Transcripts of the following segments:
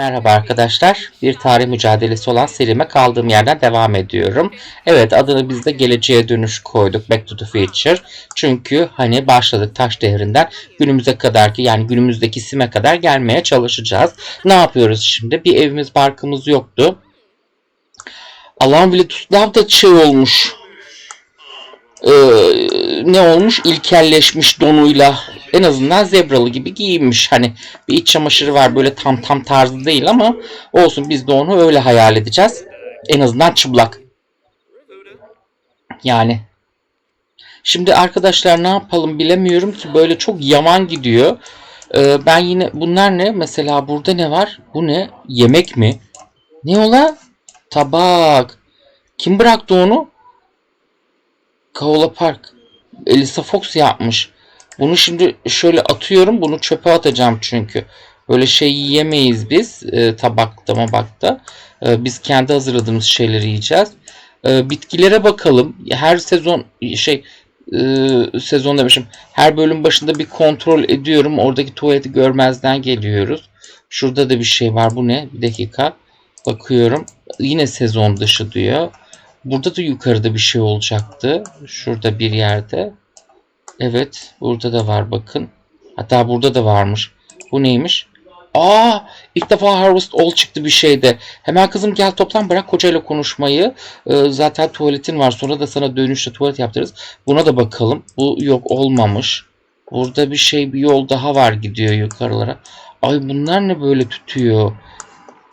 Merhaba arkadaşlar. Bir tarih mücadelesi olan serime kaldığım yerden devam ediyorum. Evet adını biz de geleceğe dönüş koyduk. Back to the Future. Çünkü hani başladık taş devrinden günümüze kadar ki yani günümüzdeki sime kadar gelmeye çalışacağız. Ne yapıyoruz şimdi? Bir evimiz barkımız yoktu. Allah'ım bile Tutlav da şey olmuş. Ee, ne olmuş? İlkelleşmiş donuyla en azından zebralı gibi giyinmiş. Hani bir iç çamaşırı var böyle tam tam tarzı değil ama olsun biz de onu öyle hayal edeceğiz. En azından çıplak. Yani. Şimdi arkadaşlar ne yapalım bilemiyorum ki böyle çok yaman gidiyor. Ee, ben yine bunlar ne? Mesela burada ne var? Bu ne? Yemek mi? Ne ola? Tabak. Kim bıraktı onu? Kaola Park. Elisa Fox yapmış. Bunu şimdi şöyle atıyorum. Bunu çöpe atacağım çünkü. Böyle şey yiyemeyiz biz e, tabakta mabakta. E, biz kendi hazırladığımız şeyleri yiyeceğiz. E, bitkilere bakalım. Her sezon şey e, sezon demişim. Her bölüm başında bir kontrol ediyorum. Oradaki tuvaleti görmezden geliyoruz. Şurada da bir şey var. Bu ne? Bir dakika. Bakıyorum. Yine sezon dışı diyor. Burada da yukarıda bir şey olacaktı. Şurada bir yerde. Evet. Burada da var bakın. Hatta burada da varmış. Bu neymiş? Aa, ilk defa Harvest All çıktı bir şeyde. Hemen kızım gel toplan bırak kocayla konuşmayı. Ee, zaten tuvaletin var. Sonra da sana dönüşte tuvalet yaptırırız. Buna da bakalım. Bu yok olmamış. Burada bir şey bir yol daha var gidiyor yukarılara. Ay bunlar ne böyle tutuyor?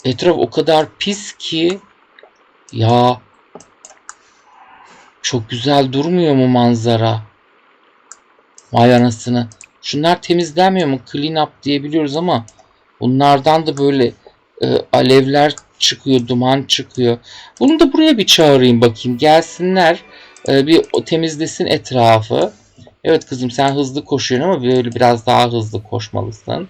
Etraf o kadar pis ki. Ya çok güzel durmuyor mu manzara? Vay anasını. Şunlar temizlenmiyor mu? Clean up diyebiliyoruz ama bunlardan da böyle e, alevler çıkıyor, duman çıkıyor. Bunu da buraya bir çağırayım bakayım. Gelsinler. E, bir temizlesin etrafı. Evet kızım sen hızlı koşuyorsun ama böyle biraz daha hızlı koşmalısın.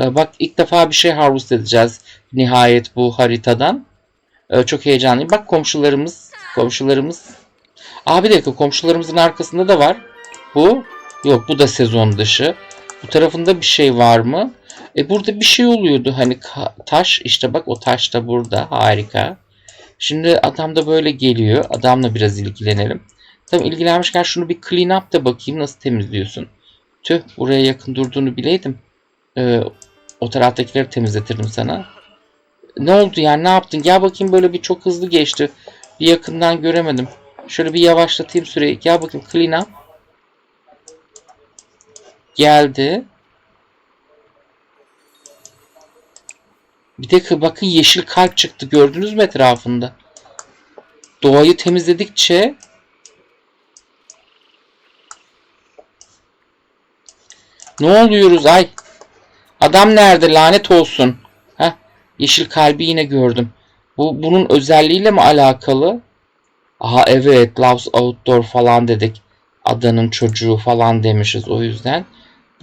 E, bak ilk defa bir şey harvest edeceğiz. Nihayet bu haritadan. E, çok heyecanlıyım. Bak komşularımız, komşularımız. Abi bir dakika komşularımızın arkasında da var. Bu Yok bu da sezon dışı. Bu tarafında bir şey var mı? E burada bir şey oluyordu hani taş işte bak o taş da burada harika. Şimdi adam da böyle geliyor. Adamla biraz ilgilenelim. Tamam ilgilenmişken şunu bir clean up da bakayım nasıl temizliyorsun. Tüh buraya yakın durduğunu bileydim. Ee, o taraftakileri temizletirdim sana. Ne oldu yani ne yaptın? Gel bakayım böyle bir çok hızlı geçti. Bir yakından göremedim. Şöyle bir yavaşlatayım süreyi. Gel bakayım clean up geldi. Bir de bakın yeşil kalp çıktı. Gördünüz mü etrafında? Doğayı temizledikçe Ne oluyoruz ay? Adam nerede lanet olsun. Heh, yeşil kalbi yine gördüm. Bu bunun özelliğiyle mi alakalı? Aha evet Loves Outdoor falan dedik. Adanın çocuğu falan demişiz o yüzden.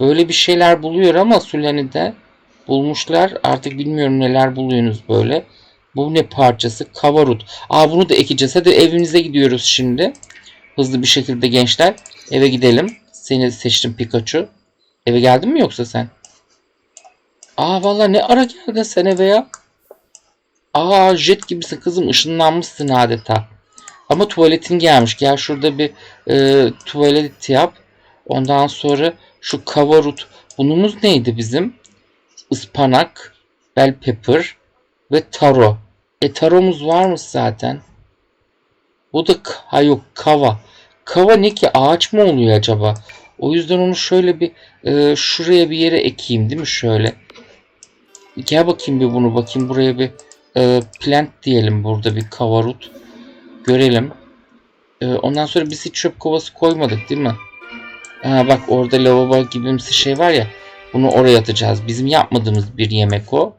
Böyle bir şeyler buluyor ama Sulani'de bulmuşlar. Artık bilmiyorum neler buluyorsunuz böyle. Bu ne parçası? Kavarut. Aa bunu da ekeceğiz. Hadi evimize gidiyoruz şimdi. Hızlı bir şekilde gençler. Eve gidelim. Seni seçtim Pikachu. Eve geldin mi yoksa sen? Aa valla ne ara geldin sen eve ya? Aa jet gibisin kızım ışınlanmışsın adeta. Ama tuvaletin gelmiş. Gel şurada bir e, tuvalet yap. Ondan sonra şu kavarut. Bunumuz neydi bizim? Ispanak, bell pepper ve taro. E taromuz varmış zaten. Bu da ha yok kava. Kava ne ki ağaç mı oluyor acaba? O yüzden onu şöyle bir e, şuraya bir yere ekeyim değil mi şöyle? Gel bakayım bir bunu bakayım buraya bir e, plant diyelim burada bir kavarut. Görelim. E, ondan sonra biz hiç çöp kovası koymadık değil mi? Ha bak orada lavabo gibimsi şey var ya. Bunu oraya atacağız. Bizim yapmadığımız bir yemek o.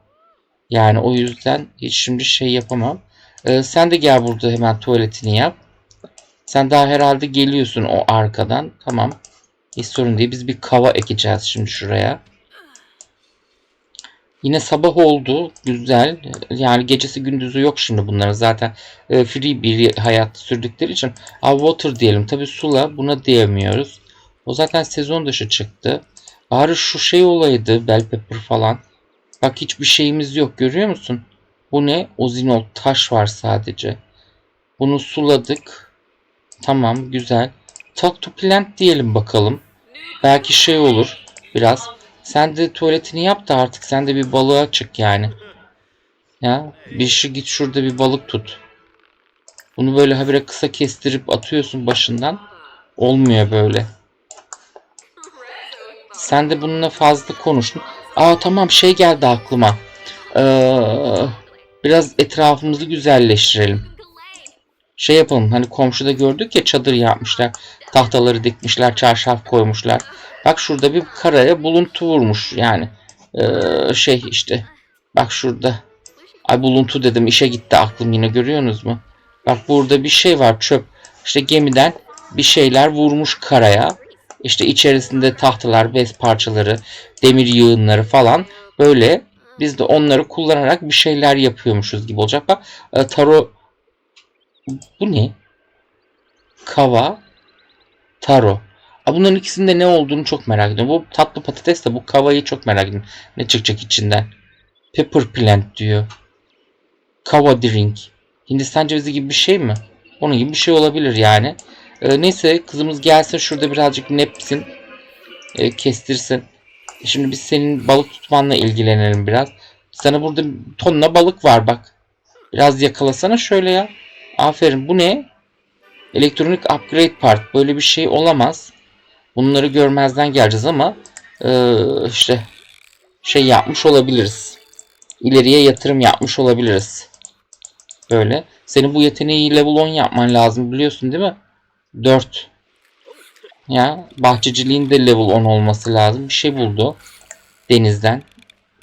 Yani o yüzden hiç şimdi şey yapamam. Ee, sen de gel burada hemen tuvaletini yap. Sen daha herhalde geliyorsun o arkadan. Tamam. Hiç sorun değil. Biz bir kava ekeceğiz şimdi şuraya. Yine sabah oldu. Güzel. Yani gecesi gündüzü yok şimdi bunların. Zaten e, free bir hayat sürdükleri için. A, water diyelim. Tabi sula buna diyemiyoruz. O zaten sezon dışı çıktı. Bari şu şey olaydı. Bell pepper falan. Bak hiçbir şeyimiz yok görüyor musun? Bu ne? Ozinol taş var sadece. Bunu suladık. Tamam güzel. Talk to plant diyelim bakalım. Belki şey olur biraz. Sen de tuvaletini yap da artık sen de bir balığa çık yani. Ya bir şey git şurada bir balık tut. Bunu böyle habire kısa kestirip atıyorsun başından. Olmuyor böyle. Sen de bununla fazla konuştun. Aa tamam şey geldi aklıma. Ee, biraz etrafımızı güzelleştirelim. Şey yapalım hani komşuda gördük ya çadır yapmışlar. Tahtaları dikmişler, çarşaf koymuşlar. Bak şurada bir karaya buluntu vurmuş yani. Ee, şey işte. Bak şurada. Ay buluntu dedim işe gitti aklım yine görüyorsunuz mu? Bak burada bir şey var çöp. İşte gemiden bir şeyler vurmuş karaya. İşte içerisinde tahtalar, bez parçaları, demir yığınları falan böyle biz de onları kullanarak bir şeyler yapıyormuşuz gibi olacak. Bak e, taro bu ne? Kava, taro. Aa, Bunların ikisinde ne olduğunu çok merak ediyorum. Bu tatlı patates de bu kavayı çok merak ediyorum. Ne çıkacak içinden? Pepper plant diyor. Kava drink. Hindistan cevizi gibi bir şey mi? Onun gibi bir şey olabilir yani. Ee, neyse kızımız gelsin şurada birazcık nepsin. Ee, kestirsin. Şimdi biz senin balık tutmanla ilgilenelim biraz. Sana burada tonla balık var bak. Biraz yakalasana şöyle ya. Aferin. Bu ne? Elektronik upgrade part. Böyle bir şey olamaz. Bunları görmezden geleceğiz ama ee, işte şey yapmış olabiliriz. İleriye yatırım yapmış olabiliriz. Böyle. Senin bu yeteneği level 10 yapman lazım biliyorsun değil mi? 4. Ya bahçeciliğin de level 10 olması lazım. Bir şey buldu. Denizden.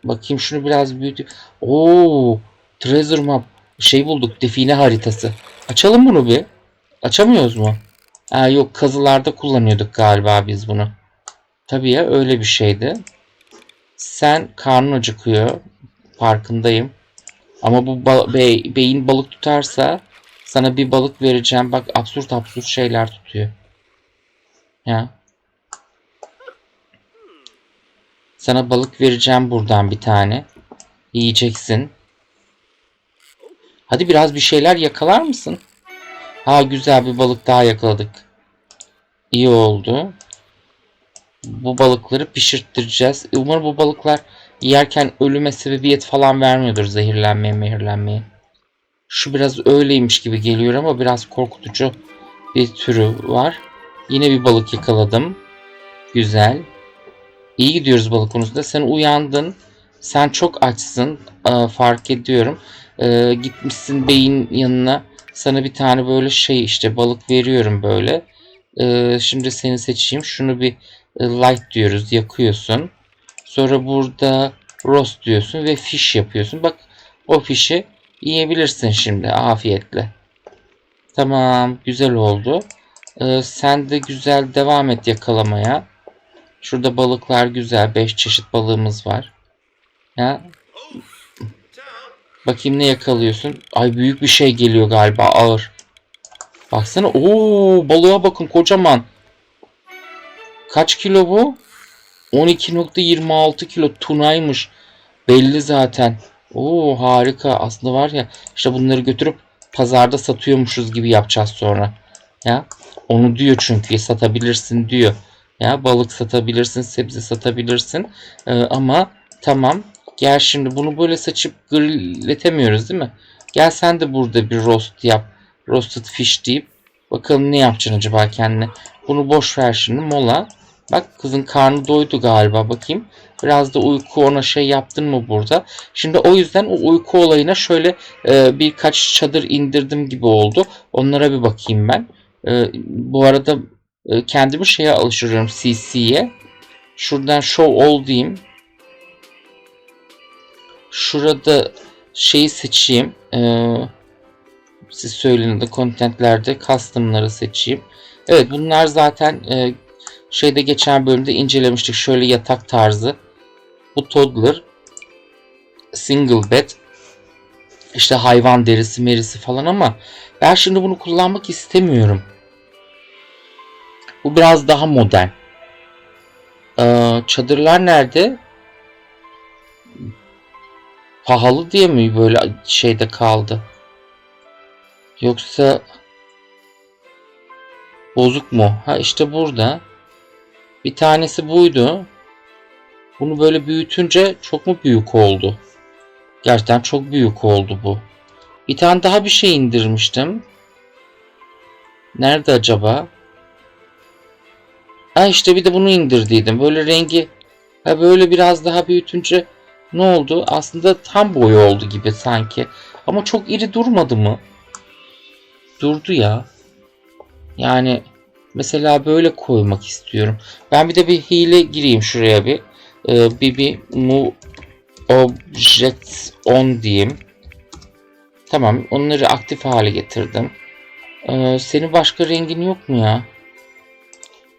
Bakayım şunu biraz büyütü. Oo, treasure map. Şey bulduk. Define haritası. Açalım bunu bir. Açamıyoruz mu? Ha, yok kazılarda kullanıyorduk galiba biz bunu. Tabii ya öyle bir şeydi. Sen karnın acıkıyor. Farkındayım. Ama bu ba- bey- beyin balık tutarsa sana bir balık vereceğim. Bak absürt absürt şeyler tutuyor. Ya. Sana balık vereceğim buradan bir tane. Yiyeceksin. Hadi biraz bir şeyler yakalar mısın? Ha güzel bir balık daha yakaladık. İyi oldu. Bu balıkları pişirttireceğiz. Umarım bu balıklar yerken ölüme sebebiyet falan vermiyordur zehirlenmeye mehirlenmeye. Şu biraz öyleymiş gibi geliyor ama biraz korkutucu bir türü var. Yine bir balık yakaladım. Güzel. İyi gidiyoruz balık konusunda. Sen uyandın. Sen çok açsın. Fark ediyorum. Ee, gitmişsin beyin yanına. Sana bir tane böyle şey işte balık veriyorum böyle. Ee, şimdi seni seçeyim. Şunu bir e, light diyoruz. Yakıyorsun. Sonra burada roast diyorsun ve fish yapıyorsun. Bak o fişi yiyebilirsin şimdi afiyetle. Tamam güzel oldu. Ee, sen de güzel devam et yakalamaya. Şurada balıklar güzel. 5 çeşit balığımız var. Ya. Bakayım ne yakalıyorsun. Ay büyük bir şey geliyor galiba ağır. Baksana. Oo balığa bakın kocaman. Kaç kilo bu? 12.26 kilo tunaymış. Belli zaten. Oo harika. Aslında var ya işte bunları götürüp pazarda satıyormuşuz gibi yapacağız sonra. Ya onu diyor çünkü satabilirsin diyor. Ya balık satabilirsin, sebze satabilirsin. Ee, ama tamam gel şimdi bunu böyle saçıp grilletemiyoruz değil mi? Gel sen de burada bir roast yap. Roasted fish deyip bakalım ne yapacaksın acaba kendine. Bunu boş ver şimdi mola. Bak kızın karnı doydu galiba bakayım. Biraz da uyku ona şey yaptın mı burada? Şimdi o yüzden o uyku olayına şöyle e, birkaç çadır indirdim gibi oldu. Onlara bir bakayım ben. E, bu arada e, kendimi şeye alıştırıyorum CC'ye. Şuradan show all diyeyim. Şurada şeyi seçeyim. E, siz söyleyin de contentlerde custom'ları seçeyim. Evet bunlar zaten e, şeyde geçen bölümde incelemiştik. Şöyle yatak tarzı. Bu toddler single bed işte hayvan derisi merisi falan ama ben şimdi bunu kullanmak istemiyorum. Bu biraz daha modern. Ee, çadırlar nerede? Pahalı diye mi böyle şeyde kaldı? Yoksa bozuk mu? Ha işte burada. Bir tanesi buydu. Bunu böyle büyütünce çok mu büyük oldu? Gerçekten çok büyük oldu bu. Bir tane daha bir şey indirmiştim. Nerede acaba? Ha işte bir de bunu indirdiydim. Böyle rengi ha böyle biraz daha büyütünce ne oldu? Aslında tam boy oldu gibi sanki. Ama çok iri durmadı mı? Durdu ya. Yani mesela böyle koymak istiyorum. Ben bir de bir hile gireyim şuraya bir. Ee, bir bir mu object on diyeyim. Tamam onları aktif hale getirdim. Ee, senin başka rengin yok mu ya?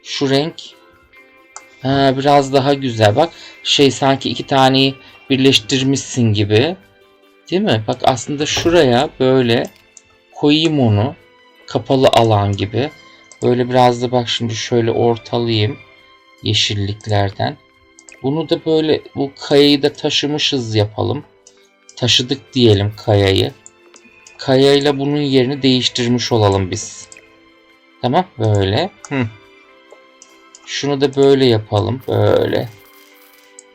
Şu renk. Ha, biraz daha güzel bak. Şey sanki iki taneyi birleştirmişsin gibi. Değil mi? Bak aslında şuraya böyle koyayım onu. Kapalı alan gibi. Böyle biraz da bak şimdi şöyle ortalayayım. Yeşilliklerden. Bunu da böyle bu kayayı da taşımışız yapalım. Taşıdık diyelim kayayı. Kayayla bunun yerini değiştirmiş olalım biz. Tamam böyle. Hı. Şunu da böyle yapalım. Böyle.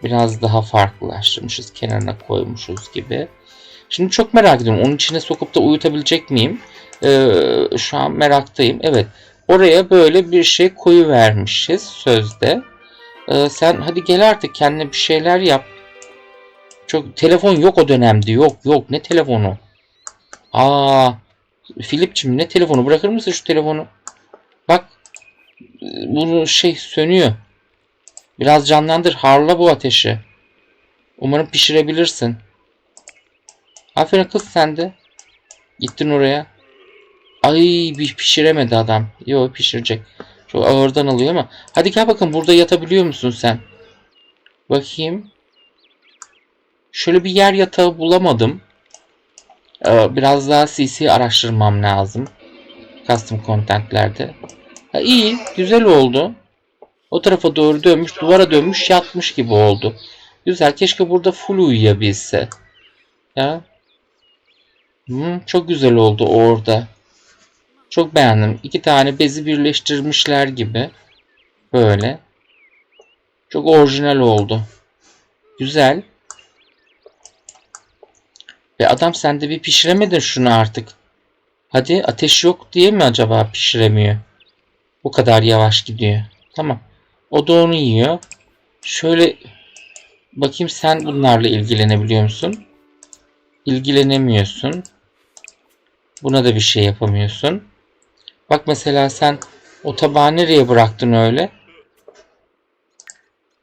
Biraz daha farklılaştırmışız. Kenarına koymuşuz gibi. Şimdi çok merak ediyorum. Onun içine sokup da uyutabilecek miyim? Ee, şu an meraktayım. Evet. Oraya böyle bir şey koyu vermişiz sözde. Ee, sen hadi gel artık kendine bir şeyler yap. Çok telefon yok o dönemde. Yok yok ne telefonu? Aa Filipçim ne telefonu? Bırakır mısın şu telefonu? Bak bunu şey sönüyor. Biraz canlandır. Harla bu ateşi. Umarım pişirebilirsin. Aferin kız sen de. Gittin oraya. Ay bir pişiremedi adam. Yok pişirecek. Çok ağırdan alıyor ama. Hadi gel bakın burada yatabiliyor musun sen? Bakayım. Şöyle bir yer yatağı bulamadım. Ee, biraz daha CC araştırmam lazım. Custom contentlerde. Ha, iyi. Güzel oldu. O tarafa doğru dönmüş. Duvara dönmüş yatmış gibi oldu. Güzel. Keşke burada full uyuyabilse. Ya. Hmm, çok güzel oldu orada. Çok beğendim. İki tane bezi birleştirmişler gibi. Böyle. Çok orijinal oldu. Güzel. Ve adam sen de bir pişiremedin şunu artık. Hadi ateş yok diye mi acaba pişiremiyor? Bu kadar yavaş gidiyor. Tamam. O da onu yiyor. Şöyle bakayım sen bunlarla ilgilenebiliyor musun? İlgilenemiyorsun. Buna da bir şey yapamıyorsun. Bak mesela sen o tabağı nereye bıraktın öyle?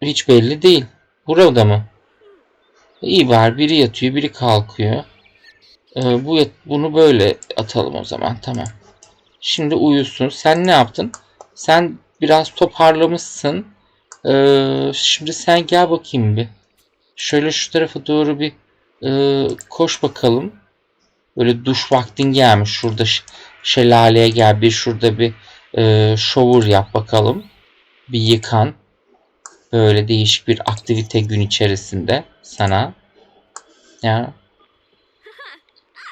Hiç belli değil. Burada mı? İyi var. Biri yatıyor, biri kalkıyor. Ee, bu bunu böyle atalım o zaman. Tamam. Şimdi uyusun. Sen ne yaptın? Sen biraz toparlamışsın. Ee, şimdi sen gel bakayım bir. Şöyle şu tarafa doğru bir e, koş bakalım. Böyle duş vaktin gelmiş. Şurada şelaleye gel. Bir şurada bir e, shower yap bakalım. Bir yıkan. Böyle değişik bir aktivite gün içerisinde sana. Ya.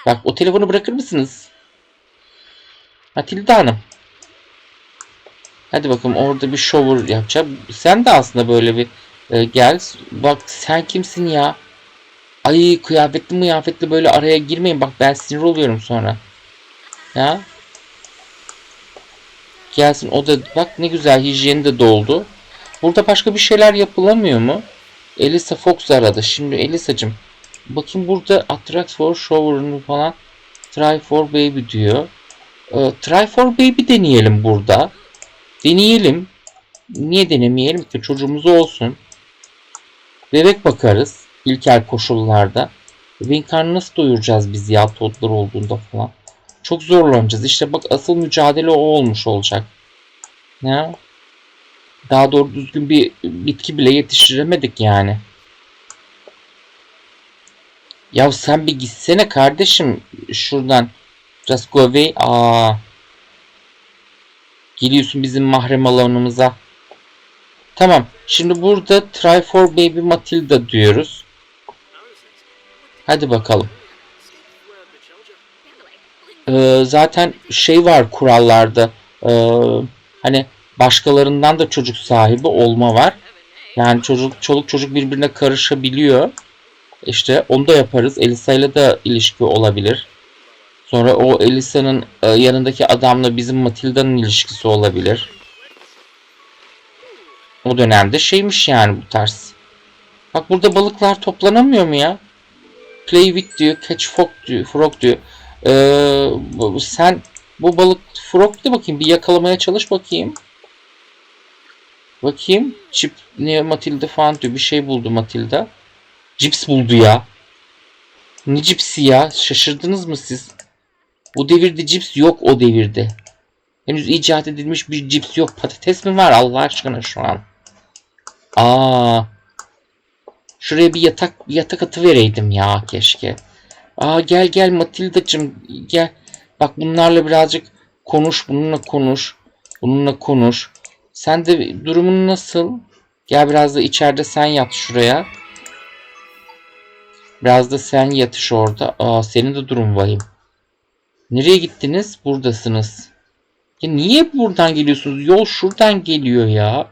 Bak o telefonu bırakır mısınız? Matilda Hanım. Hadi bakalım orada bir shower yapacağım. Sen de aslında böyle bir e, gel. Bak sen kimsin ya? Ay kıyafetli mıyafetli böyle araya girmeyin. Bak ben sinir oluyorum sonra. Ya. Gelsin o da bak ne güzel hijyeni de doldu. Burada başka bir şeyler yapılamıyor mu? Elisa Fox aradı. Şimdi Elisa'cım bakayım burada Attract for Shower'ını falan Try for Baby diyor. Ee, try for Baby deneyelim burada. Deneyelim. Niye denemeyelim ki? Çocuğumuz olsun. Bebek bakarız. İlkel koşullarda. Bebeğin karnını nasıl doyuracağız biz ya todlar olduğunda falan. Çok zorlanacağız. İşte bak asıl mücadele o olmuş olacak. Ya. Daha doğru düzgün bir bitki bile yetiştiremedik yani. Ya sen bir gitsene kardeşim şuradan. Just go away. Aa. Geliyorsun bizim mahrem alanımıza. Tamam. Şimdi burada try for baby Matilda diyoruz. Hadi bakalım. Ee, zaten şey var kurallarda. Ee, hani başkalarından da çocuk sahibi olma var. Yani çocuk çoluk çocuk birbirine karışabiliyor. İşte onu da yaparız. Elisa ile de ilişki olabilir. Sonra o Elisa'nın e, yanındaki adamla bizim Matilda'nın ilişkisi olabilir. O dönemde şeymiş yani bu tarz. Bak burada balıklar toplanamıyor mu ya? Play with diyor, catch frog diyor. Frog diyor. Ee, sen bu balık frog de bakayım bir yakalamaya çalış bakayım. Bakayım. Chip ne Matilda falan diyor. Bir şey buldu Matilda. Cips buldu ya. Ne cipsi ya? Şaşırdınız mı siz? O devirde cips yok o devirde. Henüz icat edilmiş bir cips yok. Patates mi var Allah aşkına şu an? Aa. Şuraya bir yatak bir yatak atı vereydim ya keşke. Aa gel gel Matilda'cım gel. Bak bunlarla birazcık konuş. Bununla konuş. Bununla konuş. Sen de durumun nasıl? Gel biraz da içeride sen yat şuraya. Biraz da sen yatış orada. Aa senin de durum vahim. Nereye gittiniz? Buradasınız. Ya niye buradan geliyorsunuz? Yol şuradan geliyor ya.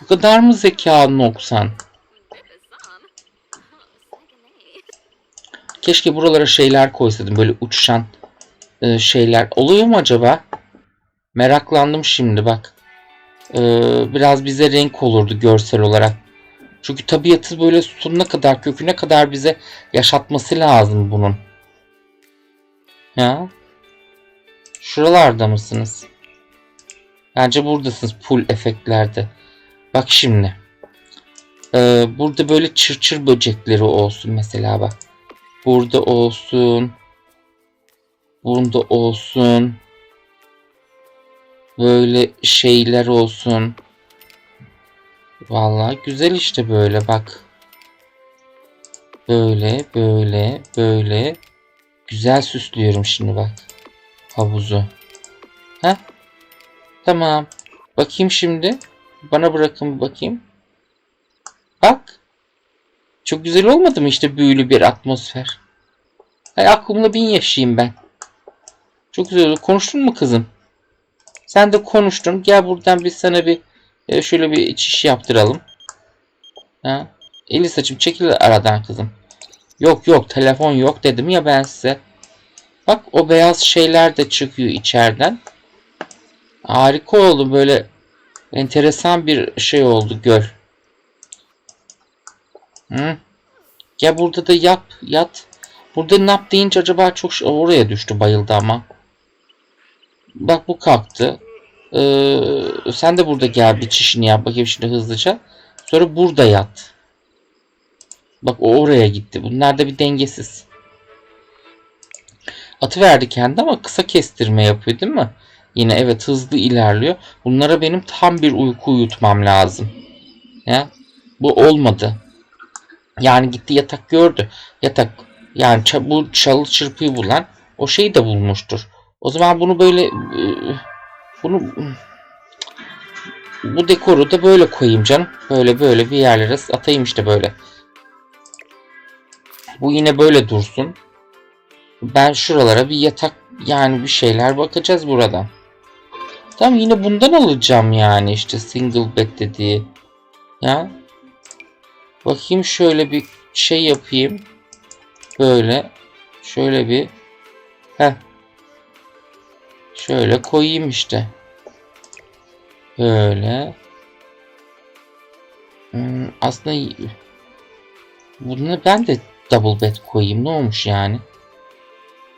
Bu kadar mı zeka noksan? Keşke buralara şeyler koysaydım. Böyle uçuşan e, şeyler. Oluyor mu acaba? Meraklandım şimdi bak. Ee, biraz bize renk olurdu görsel olarak. Çünkü tabiatı böyle sonuna kadar, köküne kadar bize yaşatması lazım bunun. Ya. Şuralarda mısınız? Bence buradasınız full efektlerde. Bak şimdi. Ee, burada böyle çırçır böcekleri olsun mesela bak. Burada olsun. Bunda olsun. Böyle şeyler olsun. Vallahi güzel işte böyle bak. Böyle böyle böyle. Güzel süslüyorum şimdi bak. Havuzu. Ha? Tamam. Bakayım şimdi. Bana bırakın bakayım. Bak. Çok güzel olmadı mı işte büyülü bir atmosfer? Hay aklımda bin yaşayayım ben. Çok güzel oldu. Konuştun mu kızım? Sen de konuştun. Gel buradan biz sana bir e, şöyle bir içiş yaptıralım. Ha? Eli saçım çekil aradan kızım. Yok yok telefon yok dedim ya ben size. Bak o beyaz şeyler de çıkıyor içeriden. Harika oldu böyle enteresan bir şey oldu göl. Hı? Gel burada da yap yat. Burada nap deyince acaba çok şey- oraya düştü bayıldı ama. Bak bu kalktı. Ee, sen de burada gel bir çişini yap bakayım şimdi hızlıca. Sonra burada yat. Bak o oraya gitti. Bunlar da bir dengesiz. Atı verdi kendi ama kısa kestirme yapıyor değil mi? Yine evet hızlı ilerliyor. Bunlara benim tam bir uyku uyutmam lazım. Ya bu olmadı. Yani gitti yatak gördü. Yatak yani bu çalı çırpıyı bulan o şeyi de bulmuştur. O zaman bunu böyle e, bunu bu dekoru da böyle koyayım canım. Böyle böyle bir yerlere atayım işte böyle. Bu yine böyle dursun. Ben şuralara bir yatak yani bir şeyler bakacağız buradan. Tamam yine bundan alacağım yani işte single bed dediği. Ya. Bakayım şöyle bir şey yapayım. Böyle. Şöyle bir. Heh. Şöyle koyayım işte. Böyle. Hmm, aslında bunu ben de double bed koyayım. Ne olmuş yani?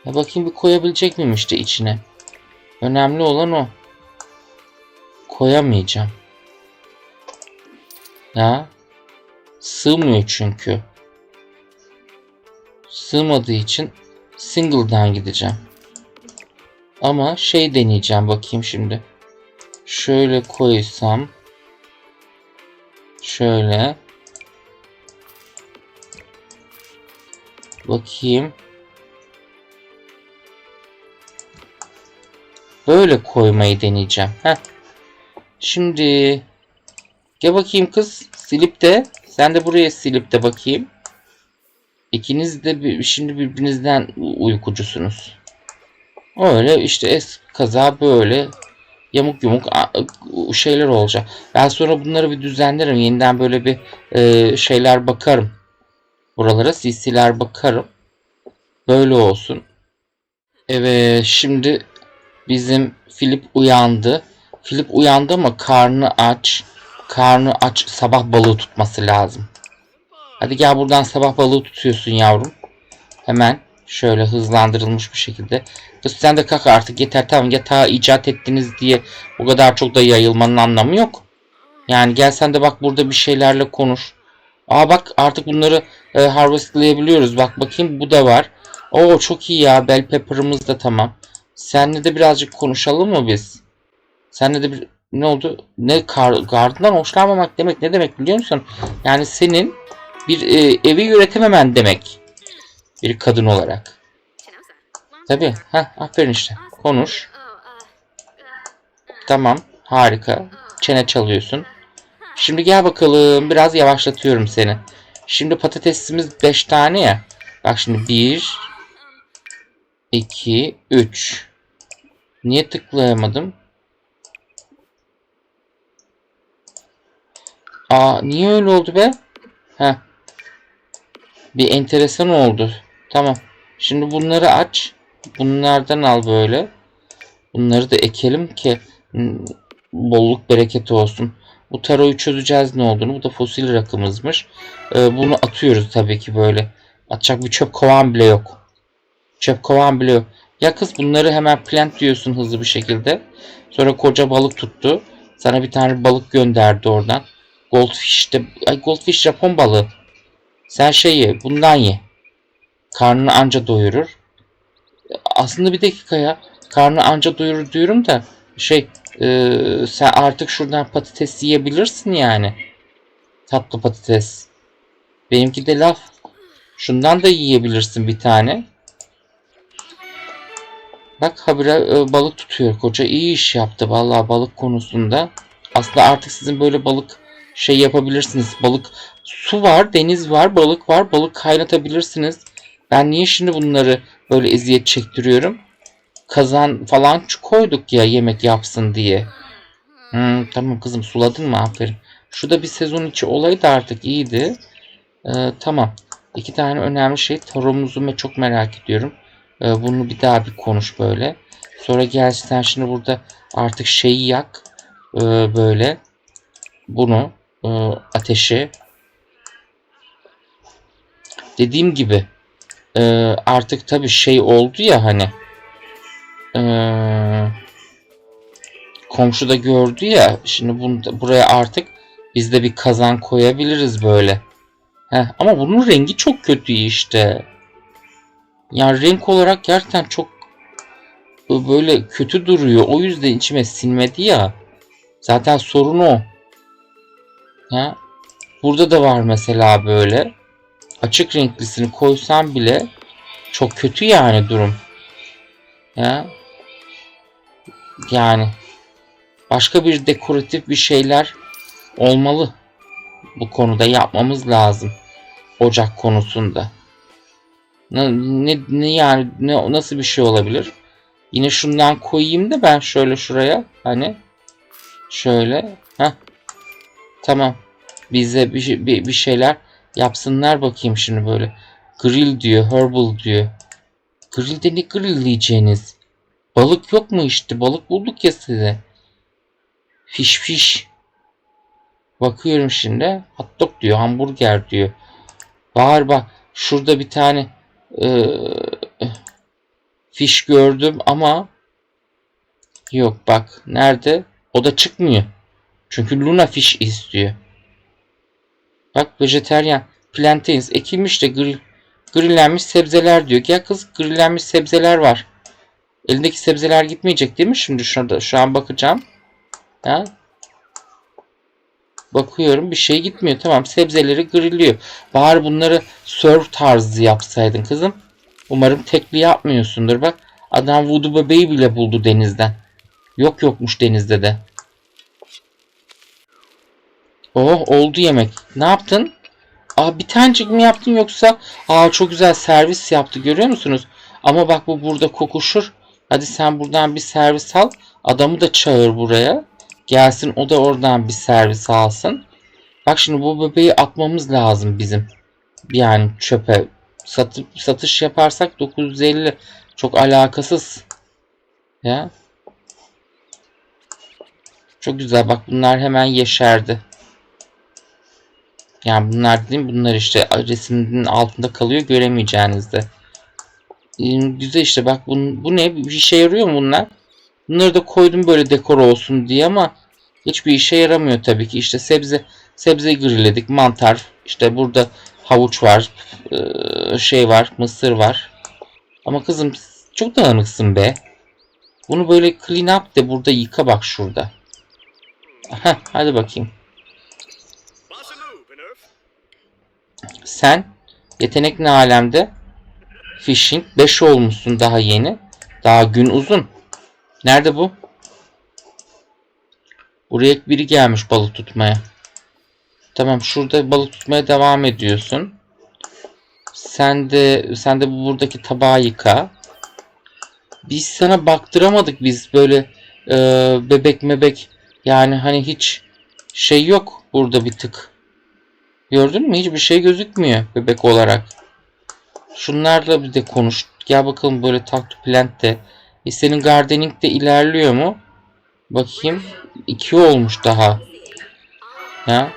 Ya bakayım bir koyabilecek miyim işte içine. Önemli olan o. Koyamayacağım. Ya. Sığmıyor çünkü. Sığmadığı için single'dan gideceğim. Ama şey deneyeceğim bakayım şimdi. Şöyle koysam. Şöyle. Bakayım. Böyle koymayı deneyeceğim. Heh. Şimdi gel bakayım kız. Silip de. Sen de buraya silip de bakayım. İkiniz de bir- şimdi birbirinizden uykucusunuz. Öyle işte es kaza böyle yamuk yumuk şeyler olacak. Ben sonra bunları bir düzenlerim. Yeniden böyle bir e, şeyler bakarım. Buralara CC'ler bakarım. Böyle olsun. Evet şimdi bizim Filip uyandı. Filip uyandı ama karnı aç. Karnı aç sabah balığı tutması lazım. Hadi gel buradan sabah balığı tutuyorsun yavrum. Hemen şöyle hızlandırılmış bir şekilde. Kız sen de kalk artık yeter tamam yatağı icat ettiniz diye o kadar çok da yayılmanın anlamı yok. Yani gel sen de bak burada bir şeylerle konuş. Aa bak artık bunları e, harvestlayabiliyoruz. Bak bakayım bu da var. Oo çok iyi ya bell pepper'ımız da tamam. Seninle de birazcık konuşalım mı biz? Seninle de bir ne oldu? Ne kar, hoşlanmamak demek ne demek biliyor musun? Yani senin bir e, evi yönetememen demek. Bir kadın olarak. Tabi. Ha aferin işte. Konuş. Tamam. Harika. Çene çalıyorsun. Şimdi gel bakalım. Biraz yavaşlatıyorum seni. Şimdi patatesimiz 5 tane ya. Bak şimdi 1 2 3 Niye tıklayamadım? Aa niye öyle oldu be? Heh. Bir enteresan oldu. Tamam. Şimdi bunları aç. Bunlardan al böyle. Bunları da ekelim ki hmm, bolluk bereketi olsun. Bu taroyu çözeceğiz ne olduğunu. Bu da fosil rakımızmış. Ee, bunu atıyoruz tabii ki böyle. Atacak bir çöp kovan bile yok. Çöp kovan bile yok. Ya kız bunları hemen plant diyorsun hızlı bir şekilde. Sonra koca balık tuttu. Sana bir tane balık gönderdi oradan. Goldfish de ay goldfish Japon balığı. Sen şey ye, bundan ye. Karnını anca doyurur. Aslında bir dakika ya. Karnı anca doyurur diyorum da şey e, sen artık şuradan patates yiyebilirsin yani. Tatlı patates. Benimki de laf. Şundan da yiyebilirsin bir tane. Bak habire e, balık tutuyor koca. iyi iş yaptı vallahi balık konusunda. Aslında artık sizin böyle balık şey yapabilirsiniz. Balık su var, deniz var, balık var. Balık kaynatabilirsiniz. Ben niye şimdi bunları böyle eziyet çektiriyorum? Kazan falan koyduk ya yemek yapsın diye. Hmm, tamam kızım suladın mı? Aferin. Şu da bir sezon içi olaydı artık iyiydi. Ee, tamam. İki tane önemli şey. Taromuzu çok merak ediyorum. Ee, bunu bir daha bir konuş böyle. Sonra gel sen şimdi burada artık şeyi yak. Ee, böyle. Bunu. e, ateşi. Dediğim gibi. e, artık tabii şey oldu ya hani. Ee, komşu da gördü ya. Şimdi bunu buraya artık biz de bir kazan koyabiliriz böyle. Heh, ama bunun rengi çok kötü işte. Yani renk olarak gerçekten çok böyle kötü duruyor. O yüzden içime sinmedi ya. Zaten sorun o. Ha? Burada da var mesela böyle. Açık renklisini koysam bile çok kötü yani durum. Ya. Yani başka bir dekoratif bir şeyler olmalı. Bu konuda yapmamız lazım. Ocak konusunda. Ne, ne, ne yani ne nasıl bir şey olabilir? Yine şundan koyayım da ben şöyle şuraya hani şöyle ha tamam bize bir, şey- bir, bir şeyler yapsınlar bakayım şimdi böyle grill diyor herbal diyor grillde ne grillleyeceğiniz balık yok mu işte balık bulduk ya size fiş fiş bakıyorum şimdi hot dog diyor hamburger diyor Bağır bak şurada bir tane e, fiş gördüm ama yok bak nerede o da çıkmıyor. Çünkü Luna fiş istiyor. Bak vejeteryan plantains ekilmiş de grill, grillenmiş sebzeler diyor. Gel kız grillenmiş sebzeler var. Elindeki sebzeler gitmeyecek değil mi şimdi şurada şu an bakacağım. Ha? Bakıyorum bir şey gitmiyor. Tamam sebzeleri grilliyor. Bari bunları surf tarzı yapsaydın kızım. Umarım tekli yapmıyorsundur. Bak adam voodoo bebeği bile buldu denizden. Yok yokmuş denizde de. Oh oldu yemek. Ne yaptın? Aa bir tanecik mi yaptın yoksa aa çok güzel servis yaptı görüyor musunuz? Ama bak bu burada kokuşur. Hadi sen buradan bir servis al. Adamı da çağır buraya. Gelsin o da oradan bir servis alsın. Bak şimdi bu bebeği atmamız lazım bizim. Yani çöpe. Satıp, satış yaparsak 950 çok alakasız. Ya. Çok güzel bak bunlar hemen yeşerdi. Yani bunlar dediğim bunlar işte resiminin altında kalıyor göremeyeceğinizde. Ee, güzel işte bak bu, bu ne bir işe yarıyor mu bunlar? Bunları da koydum böyle dekor olsun diye ama hiçbir işe yaramıyor tabii ki. İşte sebze sebze grilledik mantar işte burada havuç var ee, şey var mısır var. Ama kızım çok dağınıksın be. Bunu böyle clean up de burada yıka bak şurada. Heh, hadi bakayım. Sen yetenek ne alemde? Fishing 5 olmuşsun daha yeni. Daha gün uzun. Nerede bu? Buraya biri gelmiş balık tutmaya. Tamam şurada balık tutmaya devam ediyorsun. Sen de sen de bu buradaki tabağı yıka. Biz sana baktıramadık biz böyle e, bebek mebek yani hani hiç şey yok burada bir tık. Gördün mü? Hiçbir şey gözükmüyor bebek olarak. Şunlarla bir de konuş. Gel bakalım böyle talk plant de. E senin gardening de ilerliyor mu? Bakayım. 2 olmuş daha. Ya.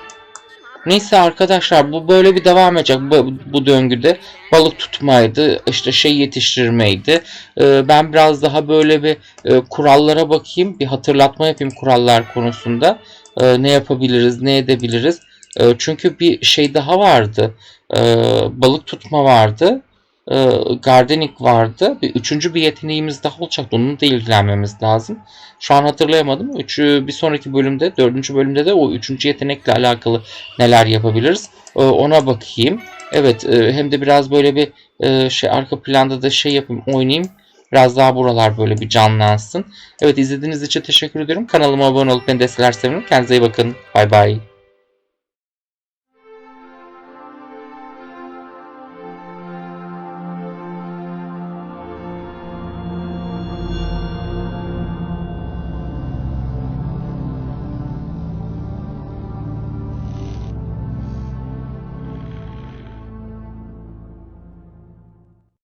Neyse arkadaşlar bu böyle bir devam edecek bu, bu döngüde. Balık tutmaydı, işte şey yetiştirmeydi. Ee, ben biraz daha böyle bir e, kurallara bakayım, bir hatırlatma yapayım kurallar konusunda. Ee, ne yapabiliriz, ne edebiliriz. Ee, çünkü bir şey daha vardı. Ee, balık tutma vardı. Ee, gardening vardı. Bir üçüncü bir yeteneğimiz daha olacaktı. Onun da ilgilenmemiz lazım. Şu an hatırlayamadım. Üçü, bir sonraki bölümde, dördüncü bölümde de o üçüncü yetenekle alakalı neler yapabiliriz. Ee, ona bakayım. Evet, e, hem de biraz böyle bir e, şey arka planda da şey yapayım, oynayayım. Biraz daha buralar böyle bir canlansın. Evet izlediğiniz için teşekkür ediyorum. Kanalıma abone olup beni destekler sevinirim. Kendinize iyi bakın. Bay bay.